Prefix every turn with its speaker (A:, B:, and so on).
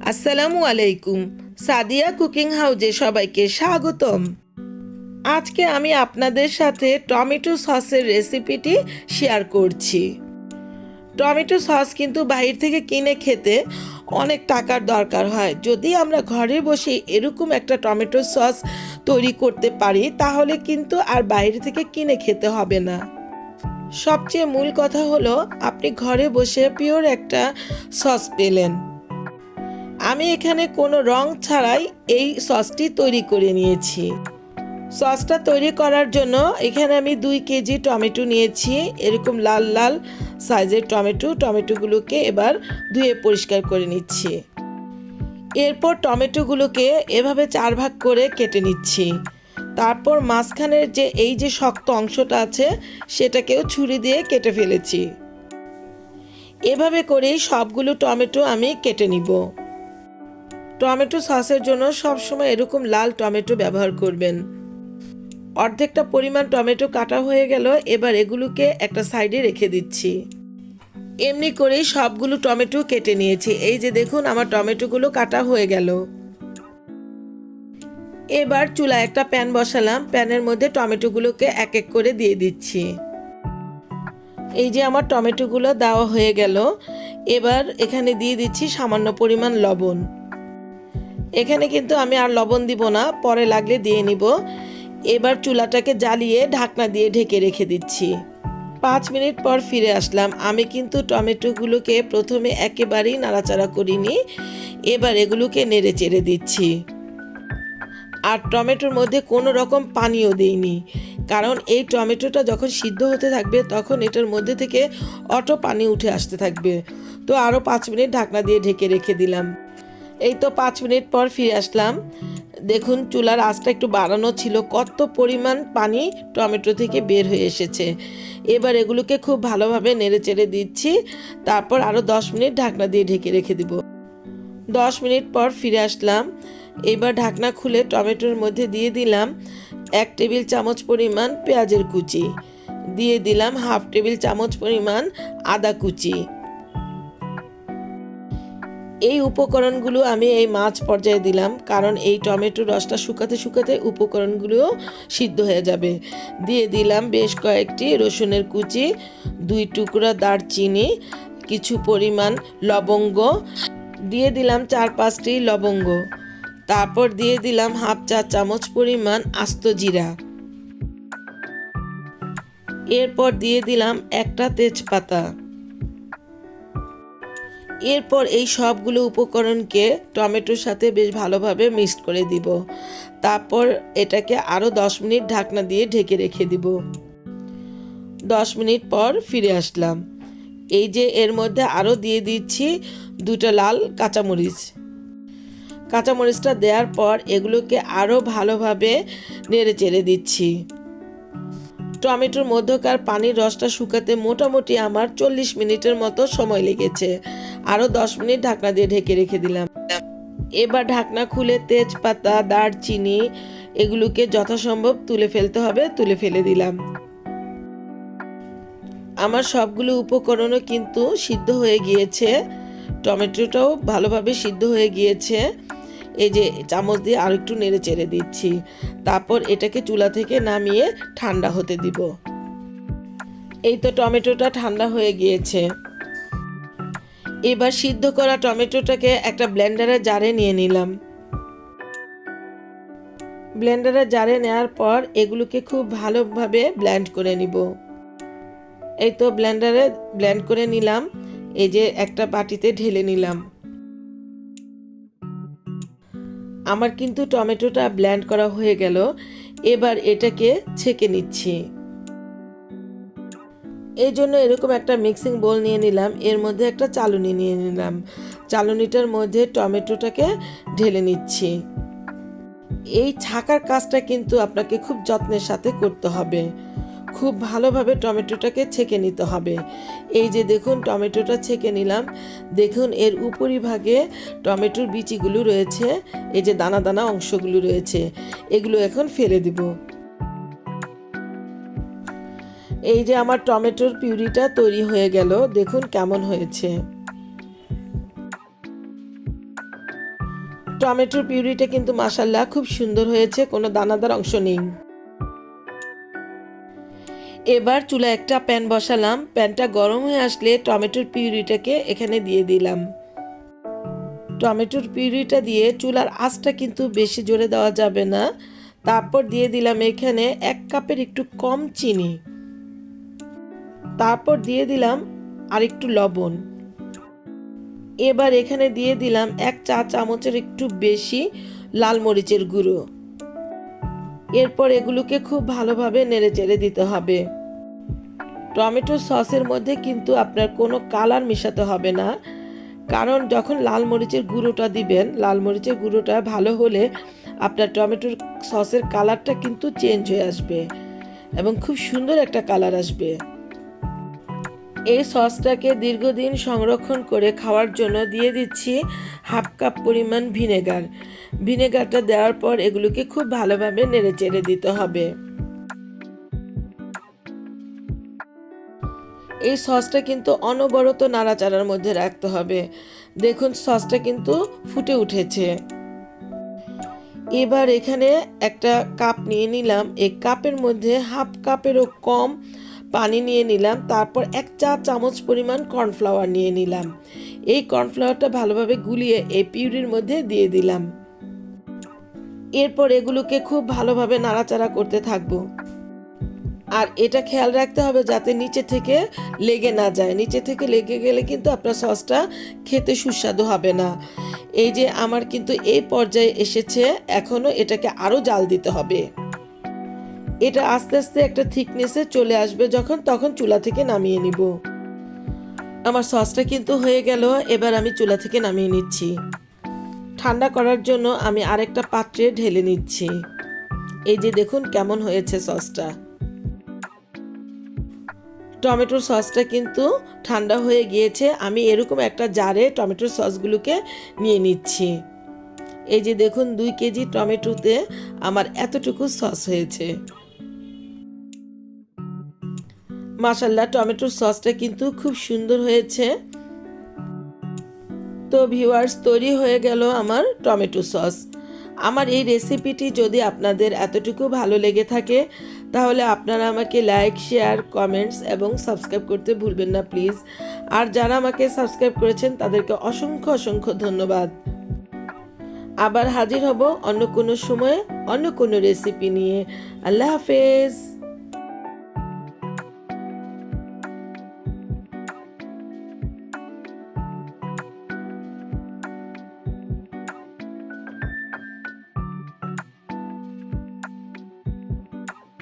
A: আসসালামু আলাইকুম। সাদিয়া কুকিং হাউজে সবাইকে স্বাগতম। আজকে আমি আপনাদের সাথে টমেটো সসের রেসিপিটি শেয়ার করছি। টমেটো সস কিন্তু বাইরে থেকে কিনে খেতে অনেক টাকার দরকার হয়। যদি আমরা ঘরে বসে এরকম একটা টমেটো সস তৈরি করতে পারি, তাহলে কিন্তু আর বাইরে থেকে কিনে খেতে হবে না। সবচেয়ে মূল কথা হলো, আপনি ঘরে বসে পিওর একটা সস পেলেন। আমি এখানে কোনো রং ছাড়াই এই সসটি তৈরি করে নিয়েছি। সসটা তৈরি করার জন্য এখানে আমি দুই কেজি টমেটো নিয়েছি। এরকম লাল লাল সাইজের টমেটো, টমেটোগুলোকে এবার ধুয়ে পরিষ্কার করে নিচ্ছি। এরপর টমেটোগুলোকে এভাবে চার ভাগ করে কেটে নিচ্ছি। তারপর মাঝখানের যে, এই যে শক্ত অংশটা আছে, সেটাকেও ছুরি দিয়ে কেটে ফেলেছি। এভাবে করেই সবগুলো টমেটো আমি কেটে নিব। টমেটো সসের জন্য সবসময় এরকম লাল টমেটো ব্যবহার করবেন। অর্ধেকটা পরিমাণ টমেটো কাটা হয়ে গেল, এবার এগুলোকে একটা সাইডে রেখে দিচ্ছি। এমনি করেই সবগুলো টমেটো কেটে নিয়েছি। এই যে দেখুন, আমার টমেটোগুলো কাটা হয়ে গেল। এবার চুলা একটা প্যান বসালাম। প্যানের মধ্যে টমেটোগুলোকে এক এক করে দিয়ে দিচ্ছি। এই যে আমার টমেটোগুলো দেওয়া হয়ে গেল। এবার এখানে দিয়ে দিচ্ছি সামান্য পরিমাণ লবণ। এখানে কিন্তু আমি আর লবণ দিব না, পরে লাগলে দিয়ে নিব। এবার চুলাটাকে জ্বালিয়ে ঢাকনা দিয়ে ঢেকে রেখে দিচ্ছি। পাঁচ মিনিট পর ফিরে আসলাম। আমি কিন্তু টমেটোগুলোকে প্রথমে একেবারেই নাড়াচাড়া করিনি, এবার এগুলোকে নেড়ে চেড়ে দিচ্ছি। আর টমেটোর মধ্যে কোনো রকম পানিও দিইনি, কারণ এই টমেটোটা যখন সিদ্ধ হতে থাকবে তখন এটার মধ্যে থেকে অটো পানি উঠে আসতে থাকবে। তো আরও পাঁচ মিনিট ঢাকনা দিয়ে ঢেকে রেখে দিলাম। এই তো পাঁচ মিনিট পর ফিরে আসলাম। দেখুন, চুলার আঁচটা একটু বাড়ানো ছিল। কত পরিমাণ পানি টমেটো থেকে বের হয়ে এসেছে। এবার এগুলোকে খুব ভালোভাবে নেড়ে চেড়ে দিচ্ছি। তারপর আরও দশ মিনিট ঢাকনা দিয়ে ঢেকে রেখে দিব। দশ মিনিট পর ফিরে আসলাম। এবার ঢাকনা খুলে টমেটোর মধ্যে দিয়ে দিলাম এক টেবিল চামচ পরিমাণ পেঁয়াজের কুচি। দিয়ে দিলাম হাফ টেবিল চামচ পরিমাণ আদা কুচি। এই উপকরণগুলো আমি এই মাছ পর্যায়ে দিলাম, কারণ এই টমেটোর রসটা শুকাতে শুকাতে উপকরণগুলোও সিদ্ধ হয়ে যাবে। দিয়ে দিলাম বেশ কয়েকটি রসুনের কুচি, দুই টুকরা দারচিনি, কিছু পরিমাণ লবঙ্গ, দিয়ে দিলাম চার পাঁচটি লবঙ্গ। তারপর দিয়ে দিলাম হাফ চা চামচ পরিমাণ আস্ত জিরা। এরপর দিয়ে দিলাম একটা তেজপাতা। এরপর এই সবগুলো উপকরণকে টমেটোর সাথে বেশ ভালোভাবে মিক্সড করে দিব। তারপর এটাকে আরও দশ মিনিট ঢাকনা দিয়ে ঢেকে রেখে দিব। দশ মিনিট পর ফিরে আসলাম। এই যে এর মধ্যে আরও দিয়ে দিচ্ছি দুটো লাল কাঁচামরিচ। কাঁচামরিচটা দেওয়ার পর এগুলোকে আরও ভালোভাবে নেড়ে চেড়ে দিচ্ছি। টমেটোর মধ্যকার পানির রসটা শুকাতে মোটামুটি আমার চল্লিশ মিনিটের মতো সময় লেগেছে। আরও দশ মিনিট ঢাকনা দিয়ে ঢেকে রেখে দিলাম। এবার ঢাকনা খুলে তেজপাতা, দারচিনি এগুলোকে যথাসম্ভব তুলে ফেলতে হবে, তুলে ফেলে দিলাম। আমার সবগুলো উপকরণও কিন্তু সিদ্ধ হয়ে গিয়েছে। টমেটোটাও ভালোভাবে সিদ্ধ হয়ে গিয়েছে। এই যে চামচ দিয়ে আর একটু নেড়ে চেড়ে দিচ্ছি। তারপর এটাকে চুলা থেকে নামিয়ে ঠান্ডা হতে দিব। এই তো টমেটোটা ঠান্ডা হয়ে গিয়েছে। এবার সিদ্ধ করা টমেটোটাকে একটা ব্লেন্ডারে জারে নিয়ে নিলাম। ব্লেন্ডারে জারে নেওয়ার পর এগুলোকে খুব ভালোভাবে ব্ল্যান্ড করে নিব। এই তো ব্লেন্ডারে ব্ল্যান্ড করে নিলাম। এই যে একটা বাটিতে ঢেলে নিলাম। আমার কিন্তু টমেটোটা ব্ল্যান্ড করা হয়ে গেল। এবার এটাকে ছেঁকে নিচ্ছি। এই জন্য এরকম একটা মিক্সিং বোল নিয়ে নিলাম। এর মধ্যে একটা চালুনি নিয়ে নিলাম। চালুনিটার মধ্যে টমেটোটাকে ঢেলে নিচ্ছি। এই ছাকার কাজটা কিন্তু আপনাকে খুব যত্নের সাথে করতে হবে। খুব ভালোভাবে টমেটোটাকে ছেঁকে নিতে হবে। এই যে দেখুন, টমেটোটা ছেঁকে নিলাম। দেখুন, এর উপরিভাগে টমেটোর বিচিগুলো রয়েছে, এই যে দানা দানা অংশগুলো রয়েছে, এগুলো এখন ফেলে দিব। এই যে আমার টমেটোর পিউরিটা তৈরি হয়ে গেল, দেখুন কেমন হয়েছে। টমেটোর পিউরিটা কিন্তু মাসাল্লাহ খুব সুন্দর হয়েছে, কোনো দানাদার অংশ নেই। এবার চুলা একটা প্যান বসালাম। প্যানটা গরম হয়ে আসলে টমেটোর পিউরিটাকে এখানে দিয়ে দিলাম। টমেটোর পিউরিটা দিয়ে চুলার আঁচটা কিন্তু বেশি জোরে দেওয়া যাবে না। তারপর দিয়ে দিলাম এখানে এক কাপের একটু কম চিনি। তারপর দিয়ে দিলাম আর একটু লবণ। এবার এখানে দিয়ে দিলাম এক চা চামচের একটু বেশি লাল মরিচের গুঁড়ো। এরপর এগুলোকে খুব ভালোভাবে নেড়ে চেড়ে দিতে হবে। টমেটো সসের মধ্যে কিন্তু আপনার কোনো কালার মিশাতে হবে না। কারণ যখন লাল মরিচের গুঁড়োটা দিবেন, লাল মরিচের গুঁড়োটা ভালো হলে আপনার টমেটোর সসের কালারটা কিন্তু চেঞ্জ হয়ে আসবে এবং খুব সুন্দর একটা কালার আসবে। এই সসটাকে দীর্ঘদিন সংরক্ষণ করে খাওয়ার জন্য দিয়ে দিচ্ছি হাফ কাপ পরিমাণ ভিনেগার। ভিনেগারটা দেওয়ার পর এগুলোকে খুব ভালোভাবে নেড়ে চেড়ে দিতে হবে। এই সসটা কিন্তু অনবরত নাড়াচাড়ার মধ্যে রাখতে হবে। দেখুন, সসটা কিন্তু ফুটে উঠেছে। এবার এখানে একটা কাপ নিয়ে নিলাম। এই কাপের মধ্যে হাফ কাপেরও কম পানি নিয়ে নিলাম, তারপর এক চা চামচ পরিমাণ কর্নফ্লাওয়ার নিয়ে নিলাম। এই কর্নফ্লাওয়ারটা ভালোভাবে গুলিয়ে এই পিউরির মধ্যে দিয়ে দিলাম। এরপর এগুলোকে খুব ভালোভাবে নাড়াচাড়া করতে থাকব। আর এটা খেয়াল রাখতে হবে যাতে নিচে থেকে লেগে না যায়। নিচে থেকে লেগে গেলে কিন্তু আপনার সসটা খেতে সুস্বাদু হবে না। এই যে আমার কিন্তু এই পর্যায়ে এসেছে, এখনও এটাকে আরও জাল দিতে হবে। এটা আস্তে আস্তে একটা থিকনেসে চলে আসবে যখন, তখন চুলা থেকে নামিয়ে নিব। আমার সসটা কিন্তু হয়ে গেল, এবার আমি চুলা থেকে নামিয়ে নিচ্ছি। ঠান্ডা করার জন্য আমি আরেকটা পাত্রে ঢেলে নিচ্ছি। এই যে দেখুন কেমন হয়েছে সসটা টমেটোর সসটা কিন্তু ঠান্ডা হয়ে গিয়েছে, আমি এরকম একটা জারে টমেটোর সসগুলোকে নিয়ে নিচ্ছি। এই যে দেখুন, দুই কেজি টমেটোতে আমার এতটুকু সস হয়েছে। মাসাল্লাহ টমেটোর সসটা কিন্তু খুব সুন্দর হয়েছে। তো ভিউয়ার্স তৈরি হয়ে গেল আমার টমেটো সস। আমার এই রেসিপিটি যদি আপনাদের এতটুকু ভালো লেগে থাকে, তাহলে আপনারা আমাকে লাইক শেয়ার কমেন্টস এবং সাবস্ক্রাইব করতে ভুলবেন না প্লিজ আর যারা আমাকে সাবস্ক্রাইব করেছেন, তাদেরকে অসংখ্য অসংখ্য ধন্যবাদ। আবার হাজির হব অন্য কোনো সময়ে অন্য কোনো রেসিপি নিয়ে। আল্লাহ হাফেজ।